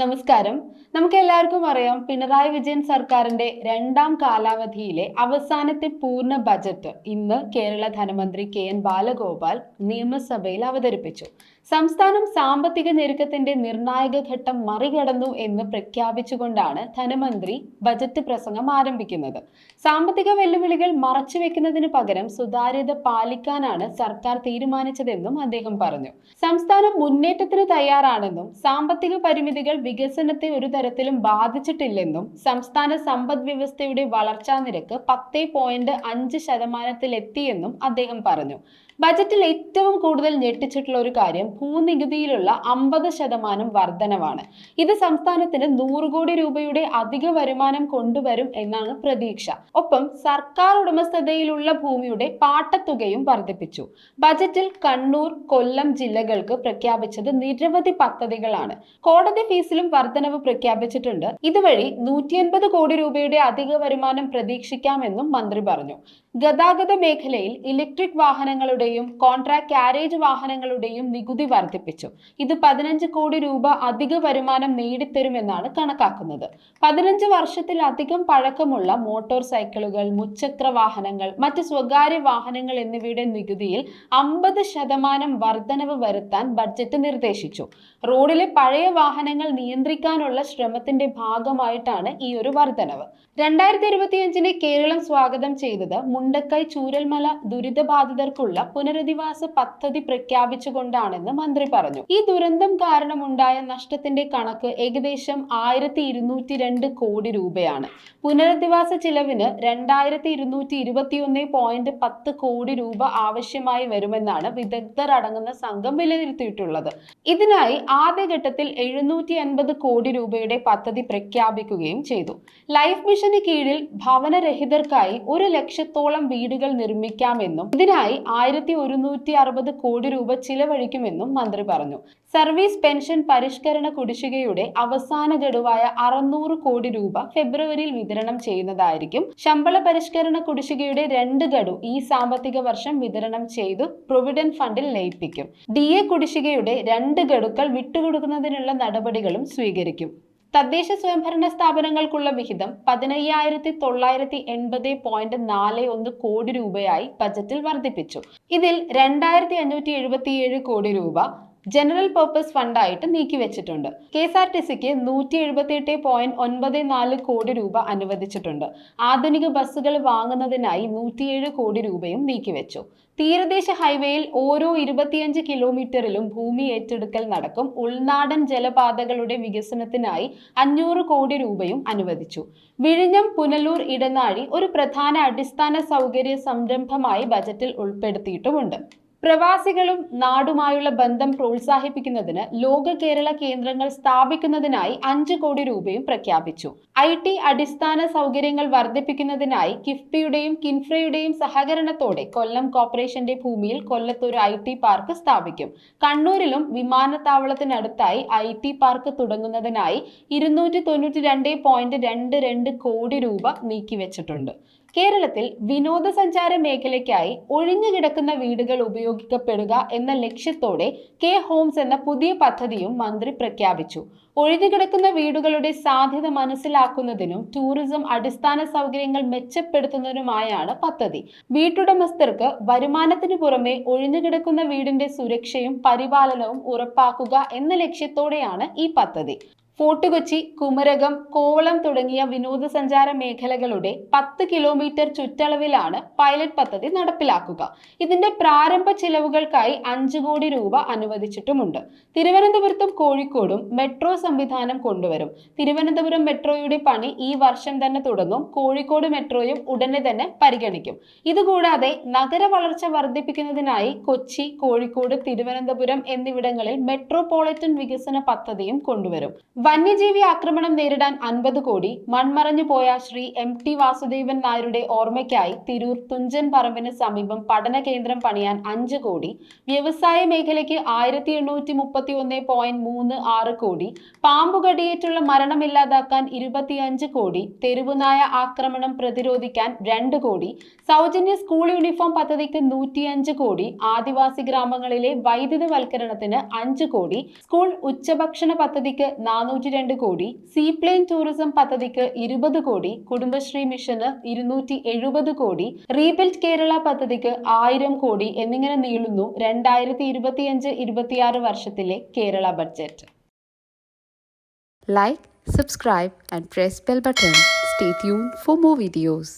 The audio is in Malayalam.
നമസ്കാരം. നമുക്ക് എല്ലാവർക്കും അറിയാം പിണറായി വിജയൻ സർക്കാരിന്റെ രണ്ടാം കാലാവധിയിലെ അവസാനത്തെ പൂർണ ബജറ്റ് ഇന്ന് കേരള ധനമന്ത്രി കെ എൻ ബാലഗോപാൽ നിയമസഭയിൽ അവതരിപ്പിച്ചു. സംസ്ഥാനം സാമ്പത്തിക ഞെരുക്കത്തിന്റെ നിർണായക ഘട്ടം മറികടന്നു എന്ന് പ്രഖ്യാപിച്ചുകൊണ്ടാണ് ധനമന്ത്രി ബജറ്റ് പ്രസംഗം ആരംഭിക്കുന്നത്. സാമ്പത്തിക വെല്ലുവിളികൾ മറച്ചുവെക്കുന്നതിന് പകരം സുതാര്യത പാലിക്കാനാണ് സർക്കാർ തീരുമാനിച്ചതെന്നും അദ്ദേഹം പറഞ്ഞു. സംസ്ഥാനം മുന്നേറ്റത്തിന് തയ്യാറാണെന്നും സാമ്പത്തിക പരിമിതികൾ വികസനത്തെ ഒരു തരത്തിലും ബാധിച്ചിട്ടില്ലെന്നും സംസ്ഥാന സമ്പദ് വ്യവസ്ഥയുടെ വളർച്ചാ നിരക്ക് പത്തേ പോയിന്റ് അഞ്ച് ശതമാനത്തിലെത്തിയെന്നും അദ്ദേഹം പറഞ്ഞു. ബജറ്റിൽ ഏറ്റവും കൂടുതൽ ഞെട്ടിച്ചിട്ടുള്ള ഒരു കാര്യം ഭൂനികുതിയിലുള്ള അമ്പത് ശതമാനം വർധനവാണ്. ഇത് സംസ്ഥാനത്തിന് നൂറ് കോടി രൂപയുടെ അധിക വരുമാനം കൊണ്ടുവരും എന്നാണ് പ്രതീക്ഷ. ഒപ്പം സർക്കാർ ഉടമസ്ഥതയിലുള്ള ഭൂമിയുടെ പാട്ടത്തുകയും വർദ്ധിപ്പിച്ചു ബജറ്റിൽ കണ്ണൂർ കൊല്ലം ജില്ലകൾക്ക് പ്രഖ്യാപിച്ചത് നിരവധി പദ്ധതികളാണ്. കോടതി ഫീസിലും വർധനവ് പ്രഖ്യാപിച്ചിട്ടുണ്ട്. ഇതുവഴി നൂറ്റി അൻപത് കോടി രൂപയുടെ അധിക വരുമാനം പ്രതീക്ഷിക്കാമെന്നും മന്ത്രി പറഞ്ഞു. ഗതാഗത മേഖലയിൽ ഇലക്ട്രിക് വാഹനങ്ങളുടെയും കോൺട്രാക്ട് കാരേജ് വാഹനങ്ങളുടെയും നികുതി വർദ്ധിപ്പിച്ചു. ഇത് പതിനഞ്ച് കോടി രൂപ അധിക വരുമാനം നേടിത്തരുമെന്നാണ് കണക്കാക്കുന്നത്. പതിനഞ്ച് വർഷത്തിലധികം പഴക്കമുള്ള മോട്ടോർ സൈക്കിളുകൾ മുച്ചക്ര വാഹനങ്ങൾ മറ്റ് സ്വകാര്യ വാഹനങ്ങൾ എന്നിവയുടെ നികുതിയിൽ അമ്പത് ശതമാനം വർധനവ് വരുത്താൻ ബഡ്ജറ്റ് നിർദ്ദേശിച്ചു. റോഡിലെ പഴയ വാഹനങ്ങൾ നിയന്ത്രിക്കാനുള്ള ശ്രമത്തിന്റെ ഭാഗമായിട്ടാണ് ഈ ഒരു വർധനവ്. രണ്ടായിരത്തി ഇരുപത്തിയഞ്ചിനെ കേരളം സ്വാഗതം ചെയ്തത് മുണ്ടക്കൈ ചൂരൽമല ദുരിതബാധിതർക്കുള്ള പുനരധിവാസ പദ്ധതി പ്രഖ്യാപിച്ചുകൊണ്ടാണെന്ന് മന്ത്രി പറഞ്ഞു. ഈ ദുരന്തം കാരണമുണ്ടായ നഷ്ടത്തിന്റെ കണക്ക് ഏകദേശം ആയിരത്തി ഇരുന്നൂറ്റി രണ്ട് കോടി രൂപയാണ്. പുനരധിവാസ ചിലവിന് രണ്ടായിരത്തി ഇരുന്നൂറ്റി പോയിന്റ് പത്ത് കോടി രൂപ ആവശ്യമായി വരുമെന്നാണ് വിദഗ്ധർ അടങ്ങുന്ന സംഘം വിലയിരുത്തിയിട്ടുള്ളത്. ഇതിനായി ആദ്യഘട്ടത്തിൽ എഴുന്നൂറ്റി അൻപത് കോടി രൂപയുടെ പദ്ധതി പ്രഖ്യാപിക്കുകയും ചെയ്തു. ലൈഫ് മിഷന് കീഴിൽ ഭവനരഹിതർക്കായി ഒരു ലക്ഷത്തോളം വീടുകൾ നിർമ്മിക്കാമെന്നും ഇതിനായി ആയിരത്തി ഒരുന്നൂറ്റി അറുപത് കോടി രൂപ ചിലവഴിക്കുമെന്നും മന്ത്രി പറഞ്ഞു. സർവീസ് പെൻഷൻ പരിഷ്കരണ കുടിശ്ശികയുടെ അവസാന ഗഡുവായ അറുന്നൂറ് കോടി രൂപ ഫെബ്രുവരിയിൽ വിതരണം ചെയ്യുന്നതായിരിക്കും. ശമ്പള പരിഷ്കരണ കുടിശ്ശികയുടെ രണ്ട് ഗഡു ഈ സാമ്പത്തിക വർഷം വിതരണം ചെയ്തു പ്രൊവിഡന്റ് ഫണ്ടിൽ ലയിപ്പിക്കും. ഡി എ കുടിശ്ശികയുടെ രണ്ട് ഗഡുക്കൾ വിട്ടുകൊടുക്കുന്നതിനുള്ള നടപടികളും സ്വീകരിക്കും. തദ്ദേശ സ്വയംഭരണ സ്ഥാപനങ്ങൾക്കുള്ള വിഹിതം പതിനയ്യായിരത്തി തൊള്ളായിരത്തി എൺപത് പോയിന്റ് നാല് ഒന്ന് കോടി രൂപയായി ബജറ്റിൽ വർദ്ധിപ്പിച്ചു. ഇതിൽ രണ്ടായിരത്തി അഞ്ഞൂറ്റി എഴുപത്തിയേഴ് കോടി രൂപ ജനറൽ പർപ്പസ് ഫണ്ടായിട്ട് നീക്കിവെച്ചിട്ടുണ്ട് കെ എസ് ആർ ടി സിക്ക് നൂറ്റി എഴുപത്തി എട്ട് പോയിന്റ് ഒൻപത് നാല് കോടി രൂപ അനുവദിച്ചിട്ടുണ്ട്. ആധുനിക ബസ്സുകൾ വാങ്ങുന്നതിനായി നൂറ്റിയേഴ് കോടി രൂപയും നീക്കിവെച്ചു തീരദേശ ഹൈവേയിൽ ഓരോ ഇരുപത്തിയഞ്ച് കിലോമീറ്ററിലും ഭൂമി ഏറ്റെടുക്കൽ നടക്കും. ഉൾനാടൻ ജലപാതകളുടെ വികസനത്തിനായി അഞ്ഞൂറ് കോടി രൂപയും അനുവദിച്ചു. വിഴിഞ്ഞം പുനലൂർ ഇടനാഴി ഒരു പ്രധാന അടിസ്ഥാന സൗകര്യ സംരംഭമായി ബജറ്റിൽ ഉൾപ്പെടുത്തിയിട്ടുമുണ്ട്. പ്രവാസികളും നാടുമായുള്ള ബന്ധം പ്രോത്സാഹിപ്പിക്കുന്നതിന് ലോക കേരള കേന്ദ്രങ്ങൾ സ്ഥാപിക്കുന്നതിനായി അഞ്ച് കോടി രൂപയും പ്രഖ്യാപിച്ചു. ഐ ടി അടിസ്ഥാന സൗകര്യങ്ങൾ വർദ്ധിപ്പിക്കുന്നതിനായി കിഫ്ബിയുടെയും കിൻഫ്രയുടെയും സഹകരണത്തോടെ കൊല്ലം കോർപ്പറേഷന്റെ ഭൂമിയിൽ കൊല്ലത്ത് ഒരു ഐ ടി പാർക്ക് സ്ഥാപിക്കും. കണ്ണൂരിലും വിമാനത്താവളത്തിനടുത്തായി ഐ ടി പാർക്ക് തുടങ്ങുന്നതിനായി ഇരുന്നൂറ്റി കോടി രൂപ നീക്കിവെച്ചിട്ടുണ്ട്. കേരളത്തിൽ വിനോദസഞ്ചാര മേഖലയ്ക്കായി ഒഴിഞ്ഞുകിടക്കുന്ന വീടുകൾ ഉപയോഗിക്കപ്പെടുക എന്ന ലക്ഷ്യത്തോടെ കെ ഹോംസ് എന്ന പുതിയ പദ്ധതിയും മന്ത്രി പ്രഖ്യാപിച്ചു. ഒഴിഞ്ഞുകിടക്കുന്ന വീടുകളുടെ സാധ്യത മനസ്സിലാക്കുന്നതിനും ടൂറിസം അടിസ്ഥാന സൗകര്യങ്ങൾ മെച്ചപ്പെടുത്തുന്നതിനുമായാണ് പദ്ധതി. വീട്ടുടമസ്ഥർക്ക് വരുമാനത്തിനു പുറമെ ഒഴിഞ്ഞുകിടക്കുന്ന വീടിന്റെ സുരക്ഷയും പരിപാലനവും ഉറപ്പാക്കുക എന്ന ലക്ഷ്യത്തോടെയാണ് ഈ പദ്ധതി. ഫോർട്ട് കൊച്ചി കുമരകം കോവളം തുടങ്ങിയ വിനോദസഞ്ചാര മേഖലകളുടെ പത്ത് കിലോമീറ്റർ ചുറ്റളവിലാണ് പൈലറ്റ് പദ്ധതി നടപ്പിലാക്കുക. ഇതിന്റെ പ്രാരംഭ ചിലവുകൾക്കായി അഞ്ചു കോടി രൂപ അനുവദിച്ചിട്ടുമുണ്ട്. തിരുവനന്തപുരത്തും കോഴിക്കോടും മെട്രോ സംവിധാനം കൊണ്ടുവരും. തിരുവനന്തപുരം മെട്രോയുടെ പണി ഈ വർഷം തന്നെ തുടങ്ങും. കോഴിക്കോട് മെട്രോയും ഉടനെ തന്നെ പരിഗണിക്കും. ഇതുകൂടാതെ നഗര വളർച്ച വർദ്ധിപ്പിക്കുന്നതിനായി കൊച്ചി കോഴിക്കോട് തിരുവനന്തപുരം എന്നിവിടങ്ങളിൽ മെട്രോപോളിറ്റൻ വികസന പദ്ധതിയും കൊണ്ടുവരും. വന്യജീവി ആക്രമണം നേരിടാൻ അൻപത് കോടി മൺമറഞ്ഞു പോയ ശ്രീ എം ടി വാസുദേവൻ നായരുടെ ഓർമ്മയ്ക്കായി തിരൂർ തുഞ്ചൻ പറമ്പിന് സമീപം പഠന കേന്ദ്രം പണിയാൻ അഞ്ച് കോടി വ്യവസായ മേഖലയ്ക്ക് ആയിരത്തി എണ്ണൂറ്റി മുപ്പത്തി ഒന്ന് പോയിന്റ് മൂന്ന് ആറ് കോടി പാമ്പുകടിയേറ്റുള്ള മരണമില്ലാതാക്കാൻ ഇരുപത്തിയഞ്ച് കോടി തെരുവുനായ ആക്രമണം പ്രതിരോധിക്കാൻ രണ്ട് കോടി സൗജന്യ സ്കൂൾ യൂണിഫോം പദ്ധതിക്ക് നൂറ്റിയഞ്ച് കോടി ആദിവാസി ഗ്രാമങ്ങളിലെ വൈദ്യുതവൽക്കരണത്തിന് അഞ്ച് കോടി സ്കൂൾ ഉച്ചഭക്ഷണ പദ്ധതിക്ക് നാനൂറ്റി നാനൂറ്റി രണ്ട് കോടി സീപ്ലെയിൻ ടൂറിസം പദ്ധതിക്ക് ഇരുപത് കോടി കുടുംബശ്രീ മിഷന് ഇരുന്നൂറ്റി എഴുപത് കോടി റീബിൽഡ് കേരള പദ്ധതിക്ക് ആയിരം കോടി എന്നിങ്ങനെ നീളുന്നു രണ്ടായിരത്തി ഇരുപത്തിയഞ്ച് ഇരുപത്തിയാറ് വർഷത്തിലെ Kerala budget like subscribe and press bell button stay tune for more videos.